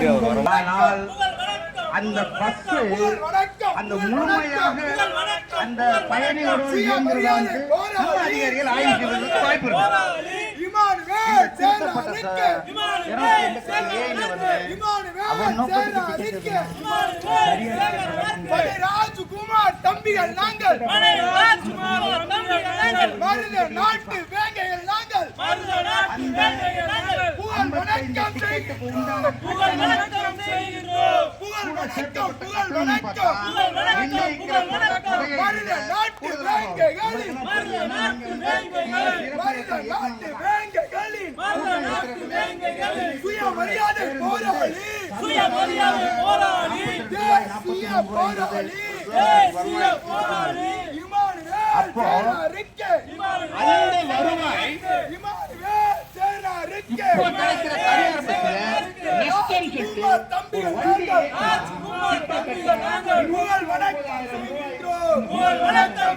சொல்லிட்டு அவர் வர ஆனால் அந்த பஸ் அந்த முழுமையாக அந்த பயணிகளோடு இயங்குறதா வந்து அதிகாரிகள் ஆய்வு செய்வதற்கு வாய்ப்பு இருக்கு ராஜ்குமார் தம்பிகள் நாங்கள் நாட்டு வேங்கைகள் சமுதாயத்துக்கு உண்டான சுயமரியாதை போராளி சுயமரியாதை போராளி. போராளி போராளி. அப்போ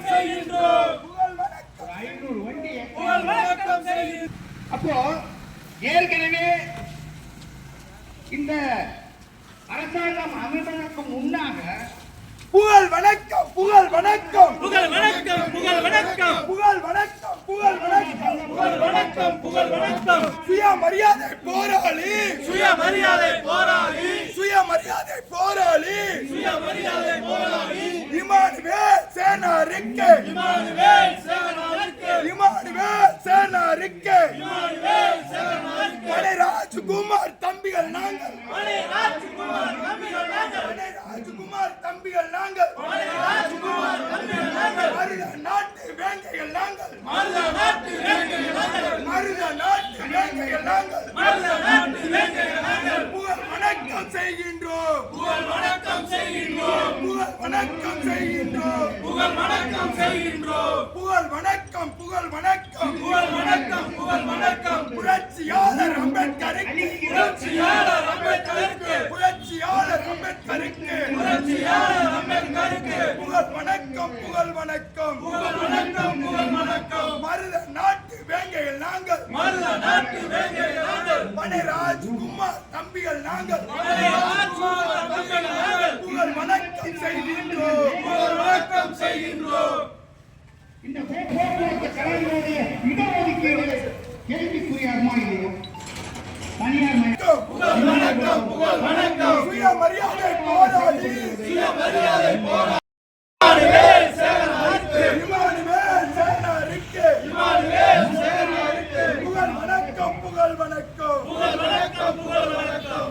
செய்கின்றோம் புகழ் வணக்கம் ஐநூறு வண்டி புகழ் வணக்கம் செய்கின்றோம் அப்போ ஏற்கனவே இந்த அரசாங்கம் அமைவதற்கு முன்னாக புகழ் வணக்கம் புகழ் வணக்கம். புகழ் வணக்கம் புகழ் வணக்கம். புகழ் வணக்கம். புகழ் வணக்கம் புகழ் வணக்கம் புகழ் வணக்கம். சுயமரியாதை போராளி. சுயமரியாதை போராளி. சுயமரியாதை போராளி. சுயமரியாதை போராளி. இமானுவேல் சேனாரிக்கே. இமானுவேல் சேவனாருக்கு இமானுவேல் சேனாரிக்கே. இமானுவேல் சேவனாருக்கு மலை ராஜ்குமார் தம்பிகள் நாங்கள். மணி ராஜ்குமார் தம்பிகள் நாங்கள். மலை ராஜ்குமார் தம்பிகள் நாங்கள் மணி ராஜ்குமார் தம்பிகள் நாங்கள் மருத நாட்டு வேங்கைகள் நாங்கள். மருத நாட்டு வேங்கைகள் நாங்கள். மருத நாட்டு வேங்கைகள் நாங்கள். மருத நாட்டு வேங்கைகள் நாங்கள். புகழ் வணக்கம் செய்கின்றோம். புகழ் வணக்கம் செய்கின்றோம். புகழ் வணக்கம் செய்கின்றோம். புகழ் வணக்கம் செய்கின்றோம் புகழ் வணக்கம் புகழ் வணக்கம் புகழ் வணக்கம் புகழ் வணக்கம் புரட்சியாளர் அம்பேத்கருக்கு புரட்சியாளர் அம்பேத்கருக்கு புரட்சியாளர் அம்பேத்கருக்கு புரட்சியாளர் அம்பேத்கருக்கு புகழ் வணக்கம் புகழ் வணக்கம். வணக்கம் வணக்கம். மருத நாட்டு வேங்கைகள் நாங்கள். மருத நாட்டு வேங்கைகள் நாங்கள். மனை ராஜ்குமார் தம்பிகள் நாங்கள். மணி ராஜ்குமார் தம்பிகள் நாங்கள். புகழ் வணக்கம் செய்கின்றோம் புகழ் வணக்கம் செய்கின்றோம் இந்த போக்குவரத்து கலைஞருடைய இடஒதுக்கீடு கேள்விக்குறியாகுமா இல்லையா தனியார் மய- புகழ் வணக்கம் புகழ் வணக்கம் சுயமரியாதை போராளி சுயமரியாதை போராளி இமானுவேல் சேவனாருக்கு இமானுவேல் சேனாரிக்கு இமானுவேல் சேவனாருக்கு புகழ் வணக்கம் புகழ் வணக்கம் புகழ் வணக்கம் புகழ் வணக்கம்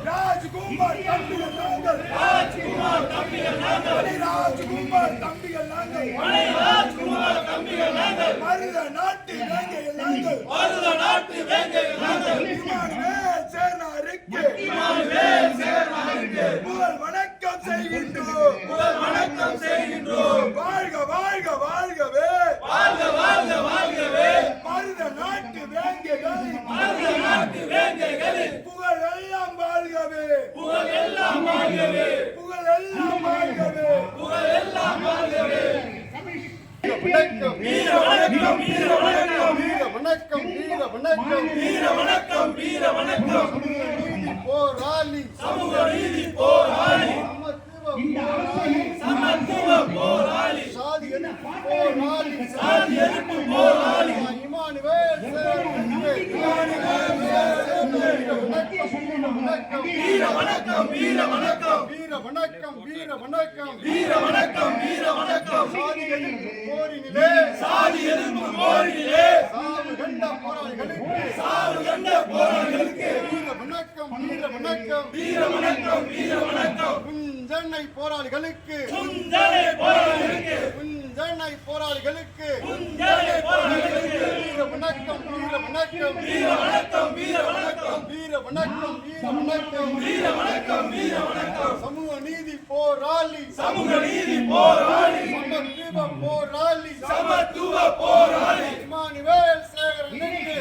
ராஜ்குமார் தம்பிகள் நாங்கள். ராஜ்குமார் தம்பிகள் நாங்கள். ராஜ்குமார் தம்பிகள் நாங்கள். ராஜ்குமார் தம்பிகள் நாங்கள். மருத நாட்டு வேங்கைகள் நாங்கள். மருத நாட்டு வேங்கைகள் நாங்கள். இமானுவேல் சேனாரிக்கு வணக்கம் செய்கின்றோம். வணக்கம் செய்கின்றோம். வாழ்க வாழ்க வாழ்கவே. வாழ்க வாழ்க வாழ்கவே. மருத நாட்டு வேங்கைகள். மருத நாட்டு வேங்கைகளில் வாழ்கவே புகழ் எல்லாம் வாழ்கவே புகழ் எல்லாம் வாழ்கவே புகழ் எல்லாம் வாழ்கவே வணக்கம் வீர வணக்கம் வீர வணக்கம் வீர வணக்கம் வீர வணக்கம். வீர வணக்கம் வீர வணக்கம். நீதி போராளி. சமூக நீதி போராளி. சமத்துவ போராளி. சமத்துவ போராளி. சாதி எதிர்ப்பு போராளி. சாதி எதிர்ப்பு போராளி. இமானுவேல் சேவகனுக்கு வீர வணக்கம் வீர வணக்கம் வீர வணக்கம். வீர வணக்கம் வீர வணக்கம் வீர வணக்கம் வீர வணக்கம். சாதி எதிர்ப்பு போரினிலே. சாதி எதிர்ப்பு சாவு கண்ட போராளிகளுக்கு சாவு கண்ட போராளிகளுக்கு வீர வணக்கம் வீர வணக்கம் வீர வணக்கம் வீர வணக்கம் குஞ்சென்னை போராளிகளுக்கு. குந்தலை போராளிகளுக்கு. குஞ்சென்னை போராளிகளுக்கு. குந்தலை போராளிகளுக்கு. வீர வணக்கம் வீர வணக்கம். வீர வணக்கம் வீர வணக்கம். வீர வணக்கம் வீர வணக்கம். வீர வணக்கம் வீர வணக்கம். சமூக நீதி போராளி. சமூக நீதி போராளி. சமத்துவ போராளி. சமத்துவ போராளி. இமானுவேல் சேகரனுக்கு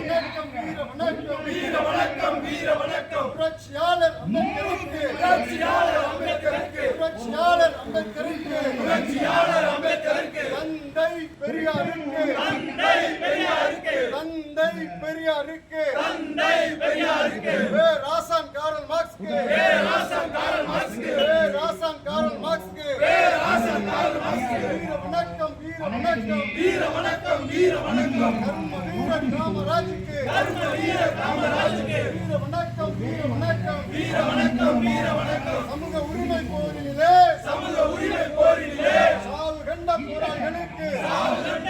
வணக்கம் வீர வணக்கம் வீர வணக்கம் வீர வணக்கம் புரட்சியாளர் அம்பேத்கருக்கு புரட்சியாளர் அம்பேத்கருக்கு புரட்சியாளர் அம்பேத்கருக்கு புரட்சியாளர் அம்பேத்கருக்கு தந்தை பெரியாருக்கு தந்தை பெரியாருக்கு. தந்தை பெரியாருக்கு. தந்தை பெரியாருக்கு வே மார்க்ஸ்க்கு. வே ராசான் காரல் மார்க்ஸ்க்கு. வீர வணக்கம் வீர வணக்கம். வீர வணக்கம் வீர வணக்கம். கர்ம வீர காமராஜுக்கு. வீர காமராஜுக்கு. வீர வணக்கம் வீர வணக்கம். வீர வணக்கம் வீர வணக்கம். சமூக உரிமை போரிலே சமூக உரிமை போரிலே சாவு கண்ட போராளிகளுக்கு. கண்ட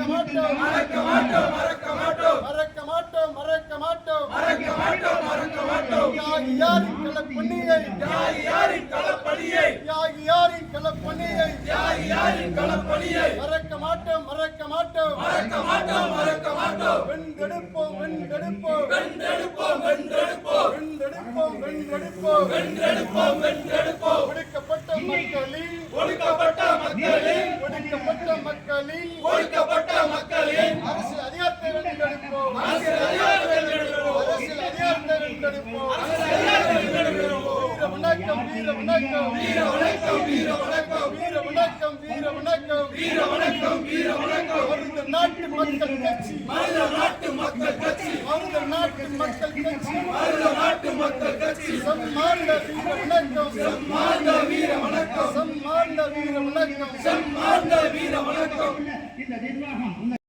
மறக்க மாட்டோம் மறக்க மாட்டோம் மறக்க மாட்டோம். மறக்க மாட்டோம் மறக்க மாட்டோம். மறக்க மாட்டோம் மறக்க மாட்டோம். தியாகி யாரின் களப்பணியை யார் யாரின் களப்பணியை தியாகி யாரின் களப்பணியை யார் யாரின் களப்பணியை மறக்க மாட்டோம் மறக்க மாட்டோம். மறக்க மாட்டோம் மறக்க மாட்டோம். வென்றெடுப்போம் வென்றெடுப்போம். வென்றெடுப்போம் வென்றெடுப்போம். வென்றெடுப்போம் வென்றெடுப்போம். வென்றெடுப்போம் வென்றெடுப்போம். ஒடுக்கப்பட்ட மக்களின் ஒடுக்கப்பட்ட மக்களின் ஒடுக்கப்பட்ட மக்களின் ஒடுக்கப்பட்ட மக்களின் அரசியல் அதிகாரத்தை வென்றெடுப்போம். அரசியல் அதிகாரத்தை வென்றெடுப்போம். அரசியல் அதிகாரத்தை வென்றெடுப்போம். வீர வணக்கம் வீர வணக்கம் வீர வணக்கம் வீர வணக்கம் வீர வணக்கம் வீர வணக்கம் வீர வணக்கம் வீர வணக்கம் மருத நாட்டு மக்கள் கட்சி. மனித நாட்டு மக்கள் கட்சி. மருத நாட்டு மக்கள் கட்சி. மனித நாட்டு மக்கள் கட்சி. சம்மாண்ட வீர வணக்கம் மாண்ட வீர வணக்கம் சம்மாண்ட வீர வணக்கம் மாண்ட வீர வணக்கம்